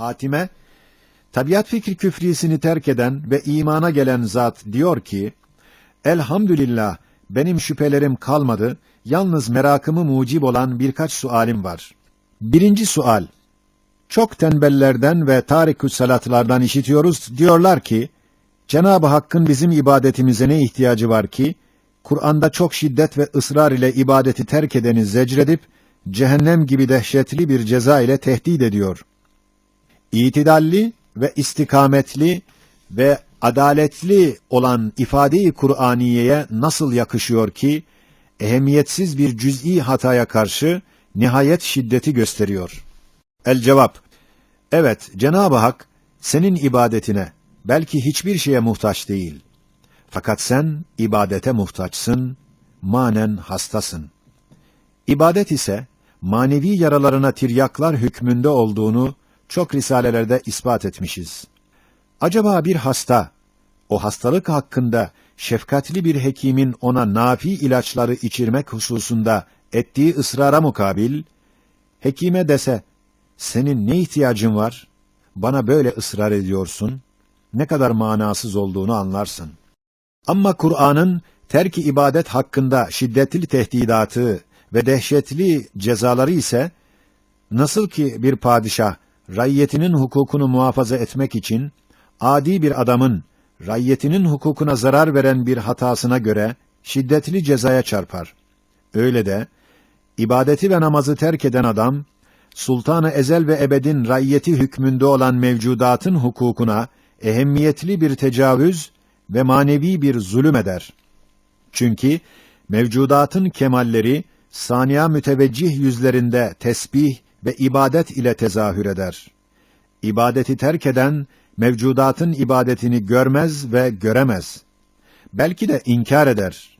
Hatime, tabiat fikri küfrisini terk eden ve imana gelen zat diyor ki, Elhamdülillah benim şüphelerim kalmadı, yalnız merakımı mucib olan birkaç sualim var. Birinci sual, çok tembellerden ve tarikü salatlardan işitiyoruz, diyorlar ki, Cenab-ı Hakk'ın bizim ibadetimize ne ihtiyacı var ki, Kur'an'da çok şiddet ve ısrar ile ibadeti terk edeni zecredip, cehennem gibi dehşetli bir ceza ile tehdit ediyor. İtidalli ve istikametli ve adaletli olan ifade-i Kur'aniye'ye nasıl yakışıyor ki, ehemmiyetsiz bir cüz'i hataya karşı nihayet şiddeti gösteriyor. El cevap, evet Cenab-ı Hak senin ibadetine belki hiçbir şeye muhtaç değil. Fakat sen ibadete muhtaçsın, manen hastasın. İbadet ise manevi yaralarına tiryaklar hükmünde olduğunu çok risalelerde ispat etmişiz. Acaba bir hasta, o hastalık hakkında şefkatli bir hekimin ona nafi ilaçları içirmek hususunda ettiği ısrara mukabil, hekime dese, senin ne ihtiyacın var? Bana böyle ısrar ediyorsun. Ne kadar manasız olduğunu anlarsın. Ama Kur'an'ın terki ibadet hakkında şiddetli tehdidatı ve dehşetli cezaları ise, nasıl ki bir padişah, rayyetinin hukukunu muhafaza etmek için, adi bir adamın, rayyetinin hukukuna zarar veren bir hatasına göre, şiddetli cezaya çarpar. Öyle de, ibadeti ve namazı terk eden adam, sultanı ezel ve ebedin rayyeti hükmünde olan mevcudatın hukukuna, ehemmiyetli bir tecavüz ve manevi bir zulüm eder. Çünkü mevcudatın kemalleri saniya müteveccih yüzlerinde tesbih ve ibadet ile tezahür eder. İbadeti terk eden mevcudatın ibadetini görmez ve göremez. Belki de inkar eder.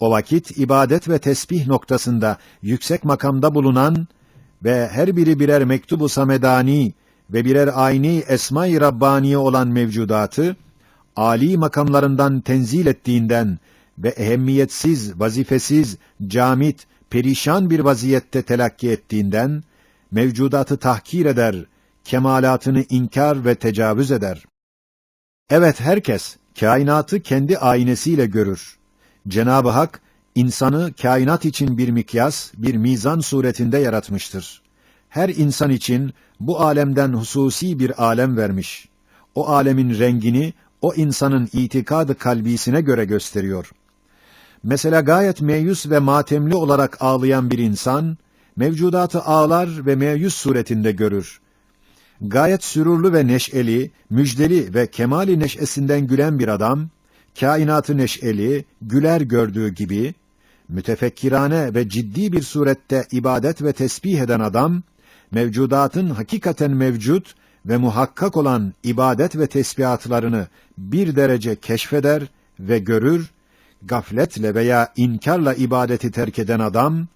O vakit ibadet ve tesbih noktasında yüksek makamda bulunan ve her biri birer mektubu samedani ve birer ayni esma-i Rabbaniye olan mevcudatı, âli makamlarından tenzil ettiğinden ve ehemmiyetsiz, vazifesiz, camit, perişan bir vaziyette telakki ettiğinden, mevcudatı tahkir eder, kemalatını inkar ve tecavüz eder. Evet herkes, kainatı kendi aynesiyle görür. Cenab-ı Hak, insanı kainat için bir mikyas, bir mizan suretinde yaratmıştır. Her insan için bu alemden hususi bir alem vermiş. O alemin rengini o insanın itikadı kalbisine göre gösteriyor. Mesela gayet meyus ve matemli olarak ağlayan bir insan, mevcudatı ağlar ve meyus suretinde görür. Gayet sürurlu ve neşeli, müjdeli ve kemali neşesinden gülen bir adam, kainatı neşeli, güler gördüğü gibi, mütefekkirane ve ciddi bir surette ibadet ve tesbih eden adam, mevcudatın hakikaten mevcut ve muhakkak olan ibadet ve tesbihatlarını bir derece keşfeder ve görür, gafletle veya inkarla ibadeti terk eden adam,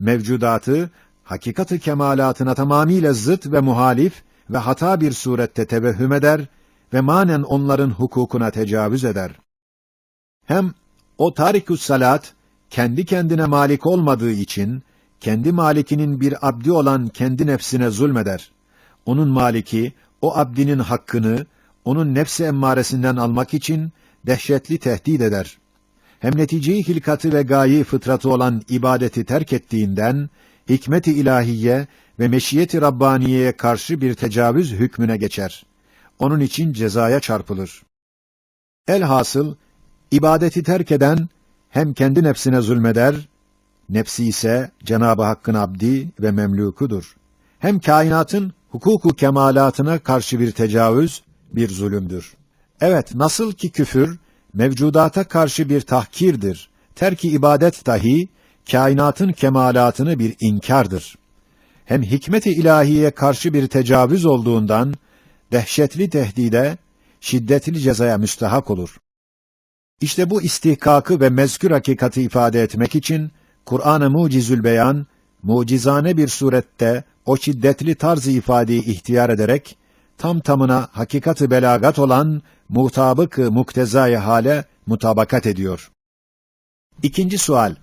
mevcudatı, hakikati kemalatına tamamiyle zıt ve muhalif ve hata bir surette tevehhüm eder ve manen onların hukukuna tecavüz eder. Hem o tarikus salat, kendi kendine malik olmadığı için, kendi malikinin bir abdi olan kendi nefsine zulmeder. Onun maliki, o abdinin hakkını, onun nefsi emmaresinden almak için dehşetli tehdit eder. Hem neticeyi hilkatı ve gayi fıtratı olan ibadeti terk ettiğinden, hikmet-i ilahiye ve meşiyeti Rabbaniye'ye karşı bir tecavüz hükmüne geçer. Onun için cezaya çarpılır. Elhasıl, ibadeti terk eden, hem kendi nefsine zulmeder, nefsi ise Cenab-ı Hakk'ın abdi ve memlukudur. Hem kainatın hukuku kemalatına karşı bir tecavüz, bir zulümdür. Evet, nasıl ki küfür, mevcudata karşı bir tahkirdir, terki ibadet dahi, kainatın kemalatını bir inkardır. Hem hikmet-i ilahiye karşı bir tecavüz olduğundan, dehşetli tehdide, şiddetli cezaya müstahak olur. İşte bu istihkakı ve mezkür hakikati ifade etmek için, Kur'an-ı Mucizül Beyan, mucizane bir surette o şiddetli tarz-ı ifadeyi ihtiyar ederek, tam tamına hakikati belagat olan mutabık-ı muktezai hale mutabakat ediyor. İkinci sual.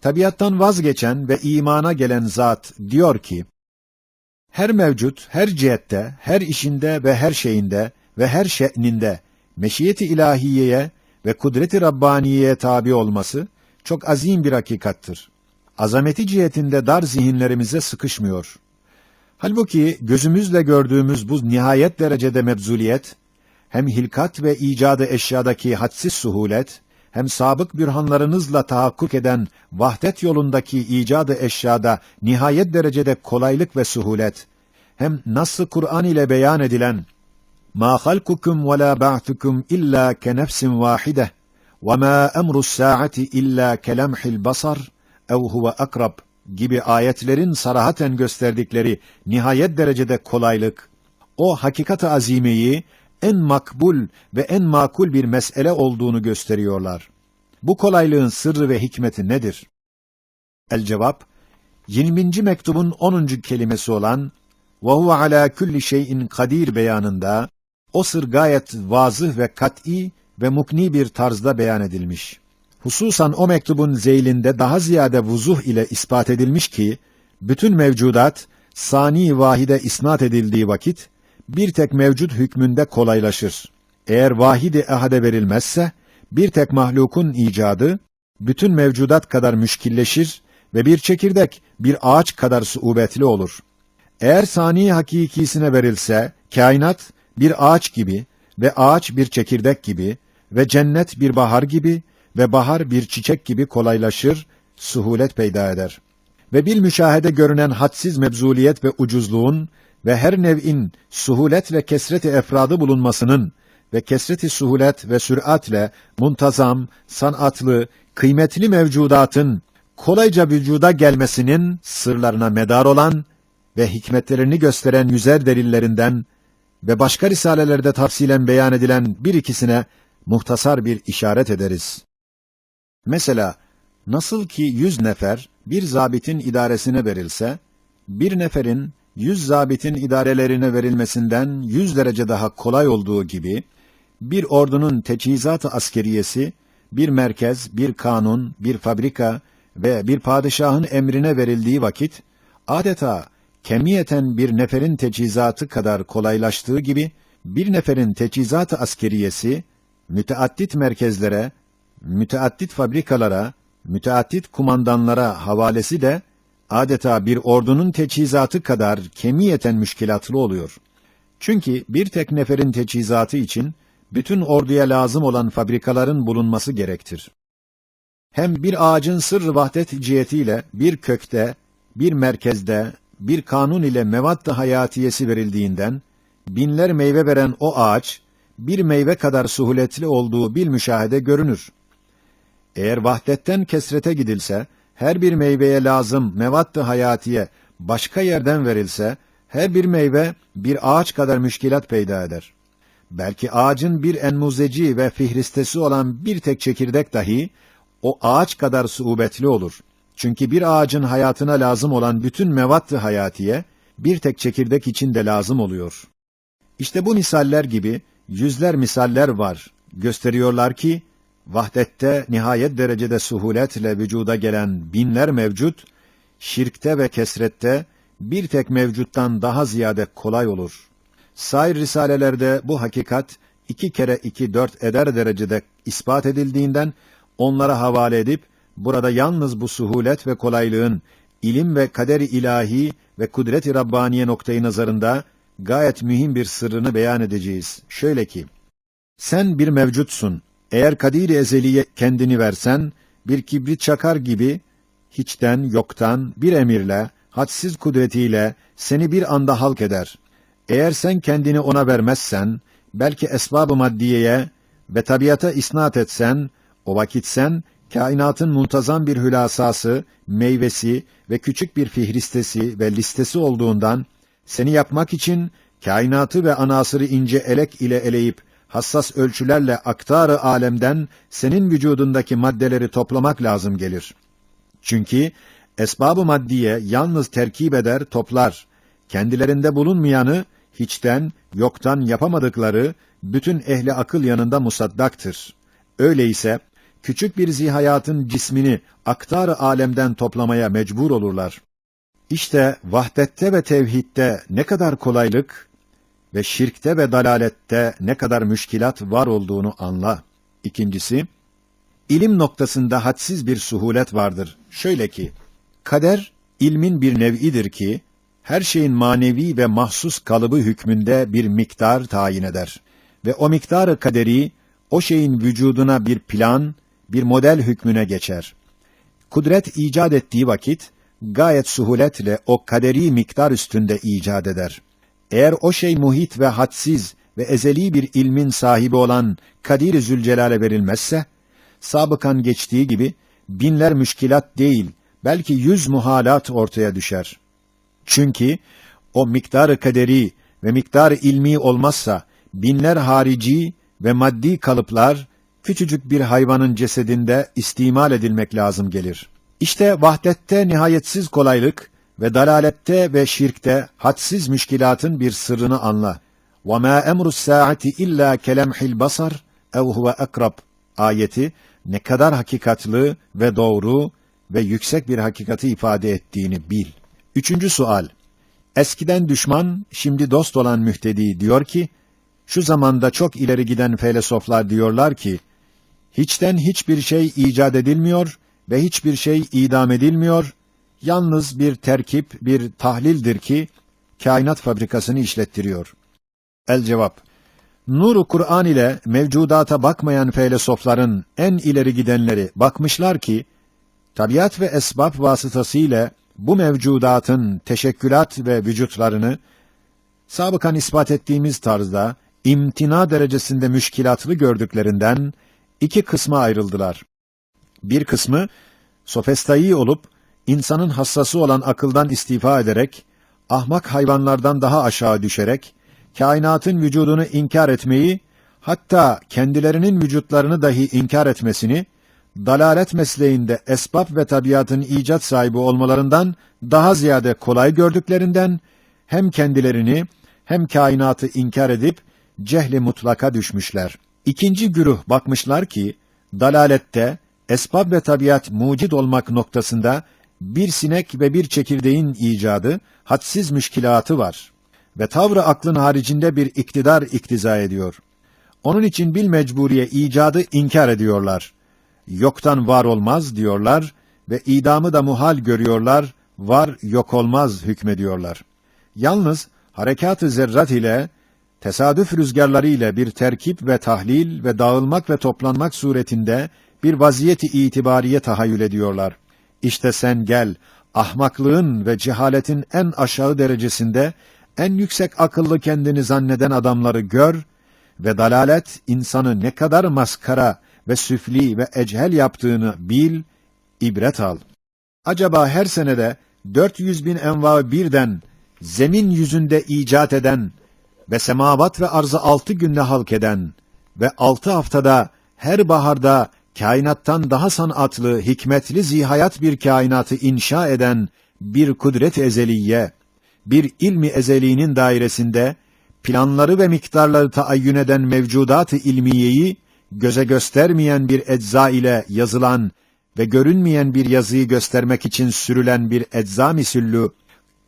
Tabiattan vazgeçen ve imana gelen zat diyor ki, her mevcut, her cihette, her işinde ve her şeyinde ve her şe'ninde meşiyeti ilahiyeye ve kudreti Rabbaniye'ye tabi olması çok azim bir hakikattır. Azameti cihetinde dar zihinlerimize sıkışmıyor. Halbuki gözümüzle gördüğümüz bu nihayet derecede mebzuliyet, hem hilkat ve icadı eşyadaki hadsiz suhulet, hem sabık bürhanlarınızla tahakkuk eden vahdet yolundaki icadı eşyada nihayet derecede kolaylık ve suhulet, hem nasıl Kur'an ile beyan edilen ma halkukum ve la ba'tukum illa ke nefsin vahide ve ma emru's saati illa ke lemhil basar ev akrab gibi ayetlerin sarahaten gösterdikleri nihayet derecede kolaylık, o hakikat-ı azimeyi en makbul ve en makul bir mesele olduğunu gösteriyorlar. Bu kolaylığın sırrı ve hikmeti nedir? El cevap 20. mektubun 10. kelimesi olan ve huve ala kulli şeyin kadir beyanında o sır gayet vazıh ve kat'î ve mukni bir tarzda beyan edilmiş. Hususan o mektubun zeylinde daha ziyade vuzuh ile ispat edilmiş ki, bütün mevcudat, sani vahide isnat edildiği vakit, bir tek mevcut hükmünde kolaylaşır. Eğer vahidi ehade verilmezse, bir tek mahlukun icadı, bütün mevcudat kadar müşkilleşir ve bir çekirdek, bir ağaç kadar suubetli olur. Eğer sani hakikisine verilse, kainat bir ağaç gibi ve ağaç bir çekirdek gibi ve cennet bir bahar gibi ve bahar bir çiçek gibi kolaylaşır, suhulet peyda eder. Ve bil müşahede görünen hadsiz mebzuliyet ve ucuzluğun ve her nev'in suhulet ve kesreti efradı bulunmasının ve kesreti suhulet ve süratle muntazam, sanatlı, kıymetli mevcudatın kolayca vücuda gelmesinin sırlarına medar olan ve hikmetlerini gösteren yüzer delillerinden ve başka risalelerde tafsilen beyan edilen bir ikisine muhtasar bir işaret ederiz. Mesela, nasıl ki yüz nefer bir zabitin idaresine verilse, bir neferin yüz zabitin idarelerine verilmesinden yüz derece daha kolay olduğu gibi, bir ordunun teçhizat-ı askeriyesi, bir merkez, bir kanun, bir fabrika ve bir padişahın emrine verildiği vakit, adeta kemiyeten bir neferin teçhizatı kadar kolaylaştığı gibi, bir neferin teçhizat-ı askeriyesi, müteaddit merkezlere, müteaddit fabrikalara, müteaddit kumandanlara havalesi de, adeta bir ordunun teçhizatı kadar kemiyeten müşkilatlı oluyor. Çünkü bir tek neferin teçhizatı için, bütün orduya lazım olan fabrikaların bulunması gerektir. Hem bir ağacın sırrı vahdet cihetiyle bir kökte, bir merkezde, bir kanun ile mevadd hayatiyesi verildiğinden, binler meyve veren o ağaç, bir meyve kadar suhuletli olduğu bil müşahede görünür. Eğer vahdetten kesrete gidilse, her bir meyveye lazım mevadd hayatiye başka yerden verilse, her bir meyve bir ağaç kadar müşkilat peyda eder. Belki ağacın bir enmuzeci ve fihristesi olan bir tek çekirdek dahi, o ağaç kadar suubetli olur. Çünkü bir ağacın hayatına lazım olan bütün mevadd hayatiye, bir tek çekirdek için de lazım oluyor. İşte bu misaller gibi yüzler misaller var. Gösteriyorlar ki, vahdette nihayet derecede suhuletle vücuda gelen binler mevcut, şirkte ve kesrette bir tek mevcuttan daha ziyade kolay olur. Sair risalelerde bu hakikat iki kere iki dört eder derecede ispat edildiğinden onlara havale edip burada yalnız bu suhulet ve kolaylığın ilim ve kaderi ilahi ve kudret-i rabbaniye noktayı nazarında gayet mühim bir sırrını beyan edeceğiz. Şöyle ki, sen bir mevcutsun. Eğer kadir-i ezeliye kendini versen, bir kibrit çakar gibi, hiçten, yoktan, bir emirle, hadsiz kudretiyle seni bir anda halk eder. Eğer sen kendini ona vermezsen, belki esbab-ı maddiyeye ve tabiata isnat etsen, o vakit sen, kainatın muntazam bir hülasası, meyvesi ve küçük bir fihristesi ve listesi olduğundan, seni yapmak için kainatı ve anasırı ince elek ile eleyip hassas ölçülerle aktarı alemden senin vücudundaki maddeleri toplamak lazım gelir. Çünkü esbab-ı maddiye yalnız terkip eder, toplar. Kendilerinde bulunmayanı hiçten, yoktan yapamadıkları bütün ehli akıl yanında musaddaktır. Öyleyse küçük bir zihayatın cismini aktar alemden toplamaya mecbur olurlar. İşte vahdette ve tevhidde ne kadar kolaylık ve şirkte ve dalalette ne kadar müşkilat var olduğunu anla. İkincisi, ilim noktasında hadsiz bir suhulet vardır. Şöyle ki, kader ilmin bir nev'idir ki, her şeyin manevi ve mahsus kalıbı hükmünde bir miktar tayin eder. Ve o miktarı kaderi, o şeyin vücuduna bir plan, bir model hükmüne geçer. Kudret icat ettiği vakit, gayet suhuletle o kaderi miktar üstünde icat eder. Eğer o şey muhit ve hadsiz ve ezeli bir ilmin sahibi olan Kadir-i Zülcelal'e verilmezse, sabıkan geçtiği gibi binler müşkilat değil, belki yüz muhalat ortaya düşer. Çünkü o miktarı kaderi ve miktar ilmi olmazsa, binler harici ve maddi kalıplar, küçücük bir hayvanın cesedinde istimal edilmek lazım gelir. İşte vahdette nihayetsiz kolaylık ve dalalette ve şirkte hadsiz müşkilatın bir sırrını anla. وَمَا اَمْرُ السَّاعَةِ اِلَّا كَلَمْحِ الْبَصَرِ اَوْ هُوَ اَقْرَبْ ayeti ne kadar hakikatlı ve doğru ve yüksek bir hakikati ifade ettiğini bil. Üçüncü sual. Eskiden düşman, şimdi dost olan mühtedi diyor ki, şu zamanda çok ileri giden felsefeler diyorlar ki, hiçten hiçbir şey icat edilmiyor ve hiçbir şey idam edilmiyor, yalnız bir terkip, bir tahlildir ki, kainat fabrikasını işlettiriyor. El cevap. Nuru Kur'an ile mevcudata bakmayan felsefeler'in en ileri gidenleri bakmışlar ki, tabiat ve esbab vasıtasıyla bu mevcudatın teşekkülat ve vücutlarını sabıkan ispat ettiğimiz tarzda imtina derecesinde müşkilatlı gördüklerinden iki kısma ayrıldılar. Bir kısmı sofestayı olup insanın hassası olan akıldan istifa ederek ahmak hayvanlardan daha aşağı düşerek kainatın vücudunu inkar etmeyi hatta kendilerinin vücutlarını dahi inkar etmesini dalalet mesleğinde esbab ve tabiatın icat sahibi olmalarından daha ziyade kolay gördüklerinden hem kendilerini hem kainatı inkar edip cehli mutlaka düşmüşler. İkinci güruh bakmışlar ki dalalette esbab ve tabiat mucid olmak noktasında bir sinek ve bir çekirdeğin icadı hadsiz müşkilatı var ve tavrı aklın haricinde bir iktidar iktiza ediyor. Onun için bil mecburiye icadı inkar ediyorlar. Yoktan var olmaz diyorlar ve idamı da muhal görüyorlar, var yok olmaz hükmediyorlar. Yalnız harekat-ı zerrat ile tesadüf rüzgarları ile bir terkip ve tahlil ve dağılmak ve toplanmak suretinde bir vaziyeti itibariye tahayyül ediyorlar. İşte sen gel, ahmaklığın ve cehaletin en aşağı derecesinde en yüksek akıllı kendini zanneden adamları gör ve dalalet insanı ne kadar maskara ve süfli ve echel yaptığını bil, ibret al. Acaba her senede 400 bin enva birden zemin yüzünde icat eden ve semavat ve arzı altı günde halk eden ve altı haftada her baharda kainattan daha sanatlı, hikmetli zihayat bir kainatı inşa eden bir kudret ezeliye, bir ilmi ezeliğinin dairesinde planları ve miktarları taayyün eden mevcudat-ı ilmiyeyi göze göstermeyen bir ecza ile yazılan ve görünmeyen bir yazıyı göstermek için sürülen bir ecza misüllü,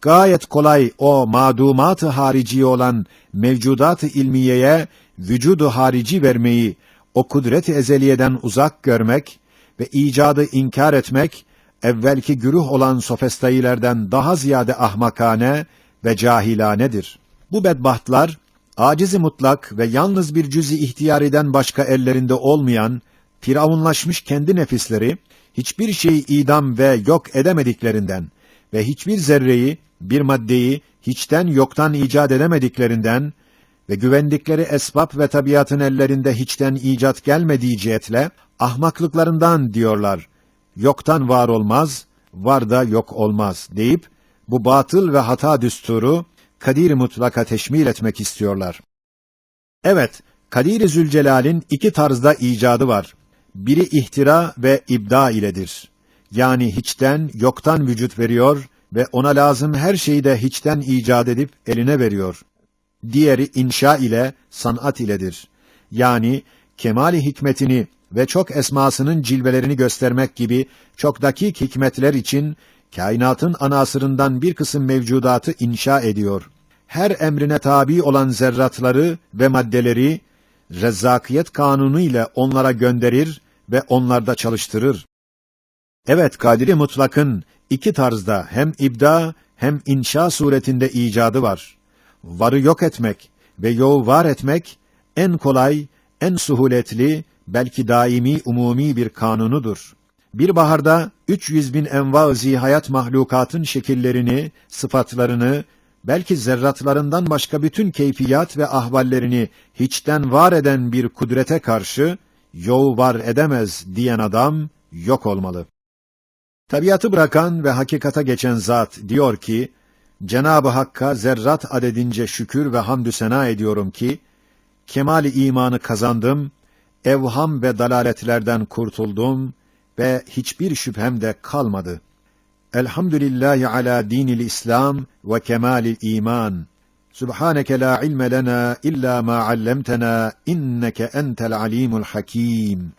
gayet kolay o madumat-ı harici olan mevcudat-ı ilmiyeye vücudu harici vermeyi, o kudret-i ezeliyeden uzak görmek ve icadı inkar etmek, evvelki güruh olan sofestailerden daha ziyade ahmakane ve cahilanedir. Bu bedbahtlar, acizi mutlak ve yalnız bir cüzi ihtiyariden başka ellerinde olmayan, firavunlaşmış kendi nefisleri, hiçbir şeyi idam ve yok edemediklerinden ve hiçbir zerreyi, bir maddeyi hiçten yoktan icat edemediklerinden ve güvendikleri esbab ve tabiatın ellerinde hiçten icat gelmediği cihetle, ahmaklıklarından diyorlar, yoktan var olmaz, var da yok olmaz deyip, bu batıl ve hata düsturu, kadir mutlaka teşmil etmek istiyorlar. Evet, Kadir-i Zülcelal'in iki tarzda icadı var. Biri ihtira ve ibda iledir. Yani hiçten, yoktan vücut veriyor ve ona lazım her şeyi de hiçten icat edip eline veriyor. Diğeri inşa ile, sanat iledir. Yani kemali hikmetini ve çok esmasının cilvelerini göstermek gibi çok dakik hikmetler için kainatın anasırından bir kısım mevcudatı inşa ediyor. Her emrine tabi olan zerratları ve maddeleri rezzakiyet kanunu ile onlara gönderir ve onlarda çalıştırır. Evet, Kadiri Mutlak'ın iki tarzda hem ibda hem inşa suretinde icadı var. Varı yok etmek ve yoğu var etmek en kolay, en suhuletli, belki daimi umumi bir kanunudur. Bir baharda 300 bin enva hayat mahlukatın şekillerini, sıfatlarını, belki zerratlarından başka bütün keyfiyat ve ahvallerini hiçten var eden bir kudrete karşı, yoğu var edemez diyen adam yok olmalı. Tabiatı bırakan ve hakikata geçen zat diyor ki, Cenab-ı Hakk'a zerrat adedince şükür ve hamdü sena ediyorum ki, kemali imanı kazandım, evham ve dalaletlerden kurtuldum ve hiçbir şüphem de kalmadı. Elhamdülillahi ala dinil İslam ve kemalil iman. Subhaneke la ilme lena illa ma allamtena inneke entel alimul hakim.